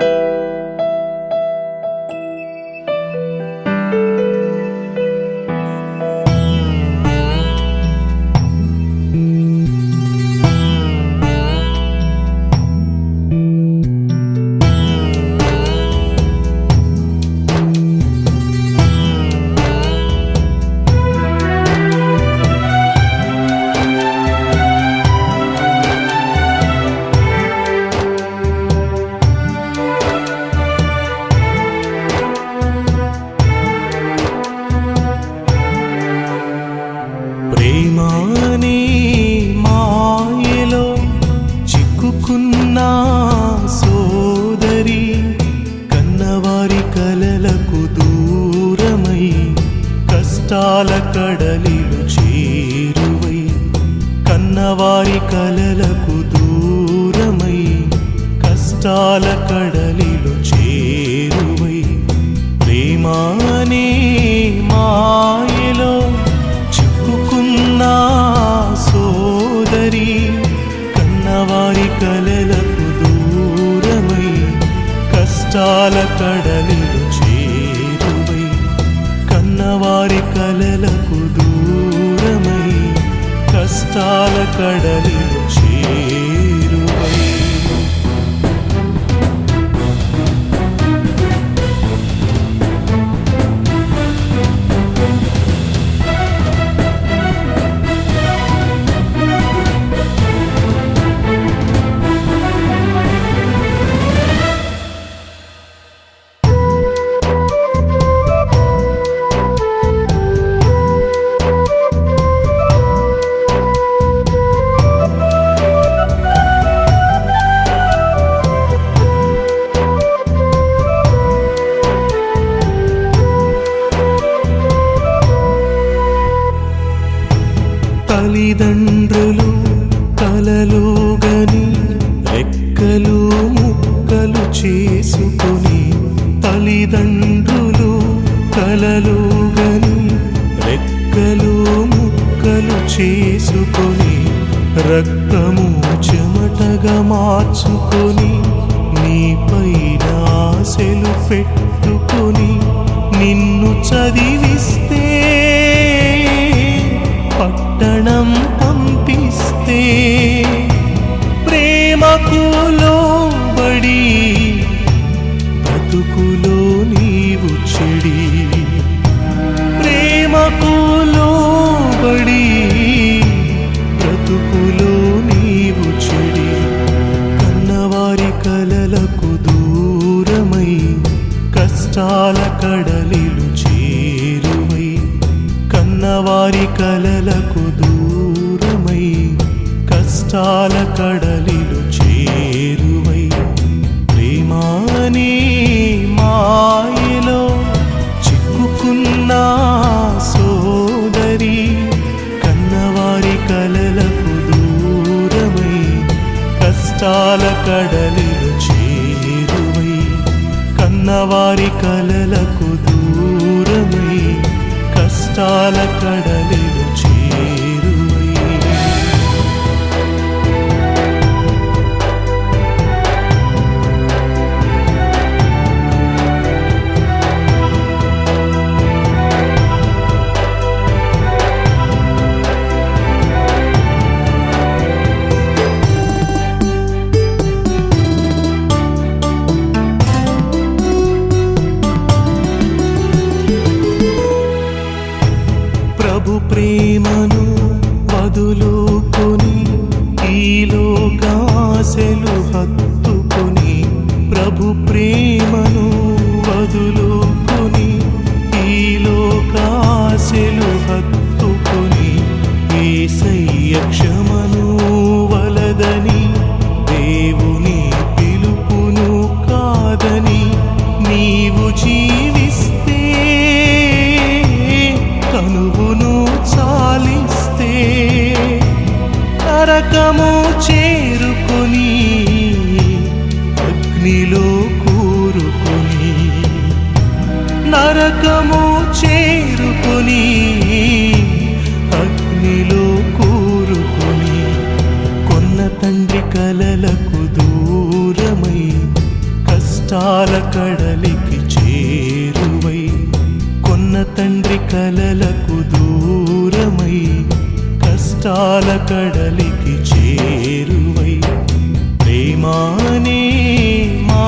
ప్రేమాని కడలిలు చేరువై కన్నవారి కలలకు దూరమై కష్టాల కడలిలు చేరువై. ప్రేమానే మాయలో చిక్కుకున్న సోదరి కన్నవారి కలలకు దూరమై కష్టాల కడలిలు కష్టాల కడలి చేరువై తల్లిదండ్రులు కలలుగని లెక్కలు ముక్కలు చేసుకొని తల్లిదండ్రులు కలలోగని లెక్కలు ముక్కలు చేసుకొని రక్తము చెమటగా మార్చుకొని నీపైన ఆశలు పెట్టు. ప్రేమకు లోబడి బ్రతుకులో నీవు చెడి. ప్రేమకు లోబడి బ్రతుకులో నీవు చెడి. కన్నవారి కలలకు దూరమై కష్టాల కడలిలు చేరువై. కన్నవారి కలలకు దూరమై కష్టాల కడలిలు కష్టాల కడలిలు చేరువై కన్నవారి కలలకు దూరమై కష్టాల కడలి జీవిస్తే కనువును చాలిస్తే నరకము కలలకు దూరమై కష్టాల కడలికి చేరువై. ప్రేమానే మా